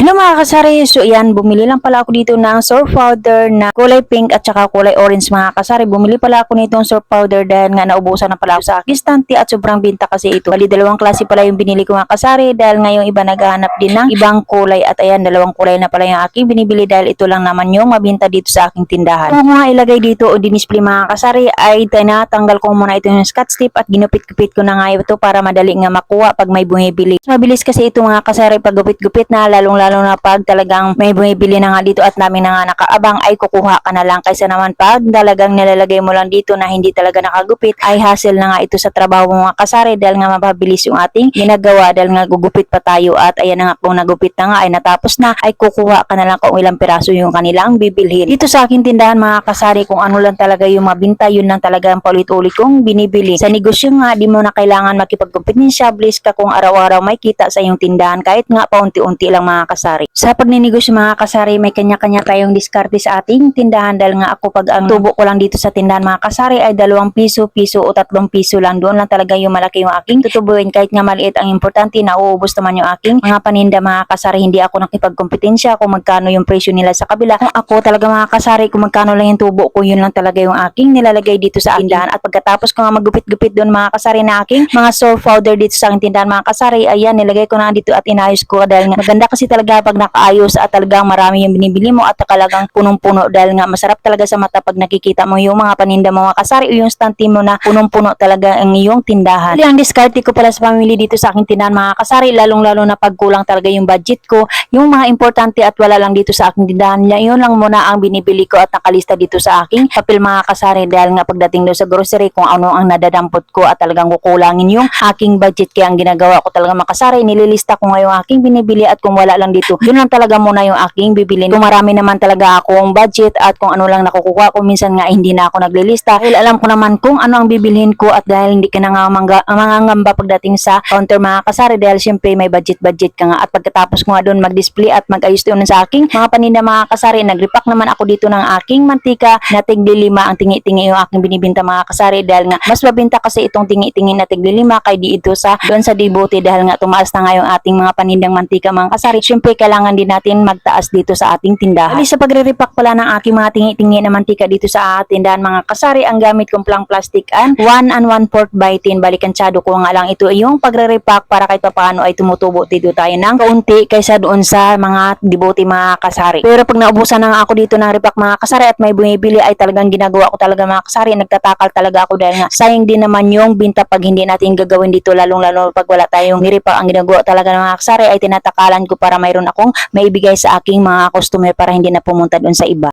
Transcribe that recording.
Hello mga kasari, so yan, bumili lang pala ako dito ng surf powder na kulay pink at saka kulay orange mga kasari. Bumili pala ako nitong surf powder dahil nga naubusan na pala ako sa akin stante at sobrang binta kasi ito. Bali dalawang klase pala yung binili ko mga kasari dahil ngayong iba naghahanap din ng ibang kulay at ayan, dalawang kulay na pala yung aking binibili dahil ito lang naman yung mabinta dito sa aking tindahan. Kung mga ilagay dito o dinisplay mga kasari ay tinatanggal ko muna ito yung scotch tape at ginupit-gupit ko na nga ito para madali nga makuha pag may bumibili. Mabilis kasi ito mga kasari pag gupit-gupit na lalong lalo na pag talagang may bumibili na nga dito at namin na nga nakaabang ay kukuha ka na lang kaysa naman pag talagang nilalagay mo lang dito na hindi talaga nakagupit ay hassle na nga ito sa trabaho mo mga kasari dahil nga mapabilis yung ating ginagawa dahil nga gugupit pa tayo at ayan na nga kung nagupit na nga ay natapos na ay kukuha ka na lang kung ilang piraso yung kanilang bibilhin. Dito sa akin tindahan mga kasari kung ano lang talaga yung mabinta yun lang talaga ang paulit-ulit kong binibili. Sa negosyo nga di mo na kailangan makipagkompetensya bliss ka kung araw-araw may kita sa iyong tindahan kahit nga paunti-unti lang mga kasari. Sa pagninegosyo mga kasari, may kanya-kanya tayong diskarte sa ating tindahan dahil nga ako pag ang tubo ko lang dito sa tindahan mga kasari ay dalawang piso, piso o tatlong piso lang. Doon lang talaga yung malaki yung aking tutubuin kahit nga maliit ang importante na uubos naman yung aking mga paninda mga kasari. Hindi ako nakipagkompetensya kung magkano yung presyo nila sa kabila. Kung ako talaga mga kasari, kung magkano lang yung tubo ko, yun lang talaga yung aking nilalagay dito sa tindahan. At pagkatapos ko nga magupit-gupit doon mga kasari na aking mga surf powder dito sa tindahan mga kasari, ayan, nilagay ko na dito at inayos ko dahil nga maganda kasi talaga pag nakaayos at talagang marami yung binibili mo at talagang punong-puno dahil nga masarap talaga sa mata pag nakikita mo yung mga paninda mo mga kasari o yung stante mo na punong-puno talaga ang iyong tindahan. Huli ang diskarte ko pala sa pamilya dito sa aking tindahan mga kasari lalong-lalo na pag kulang talaga yung budget ko, yung mga importante at wala lang dito sa aking tindahan yun lang muna ang binibili ko at nakalista dito sa aking papel mga kasari dahil nga pagdating doon sa grocery kung ano ang nadadampot ko at talagang kukulangin yung aking budget kaya ang ginagawa ko talaga makasari, nililista ko nga yung aking binibili at kung wala lang dito, yun lang talaga muna yung aking bibilin. Kung marami naman talaga akong budget at kung ano lang nakukuha ko, minsan nga hindi na ako naglilista. Dahil alam ko naman kung ano ang bibilhin ko at dahil hindi ka na nga mangga, mangangamba pagdating sa counter mga kasari dahil syempre may budget-budget ka nga at pagkatapos ko nga doon mag-display at mag-ayos doon sa aking mga paninda mga kasari, nagrepack naman ako dito ng aking mantika na tigli lima ang tingi-tingi yung aking binibinta mga kasari dahil nga mas mabinta kasi itong tingi-tingi na tigli lima kay di ito sa doon sa Dibote dahil nga tumaas na nga yung ating mga panindang mantika mga kasari. Syempre kailangan din natin magtaas dito sa ating tindahan. Ali sa pagre-repack pala ng aking mga tingi-tingi na mantika dito sa tindahan mga kasari, ang gamit kong plang plastic an 1 and 1 4 by 10 balikansyado ko nga lang ito yung pagre-repack para kahit paano ay tumutubo dito tayo ng kaunti kaysa doon sa mga Dibote mga kasari. Pero pag naubusan na ako dito ng repack mga kasari at may bumibili ay talagang ginagawa ko talaga mga kasari, nagtatakal talaga ako dahil nga sayang din naman yung binta pag hindi natin gagawin dito lalong lalo pag wala tayong nirepack ang ginagawa talaga ng mga kasari ay tinatakalan ko para mayroon akong maibigay sa aking mga customer para hindi na pumunta doon sa iba.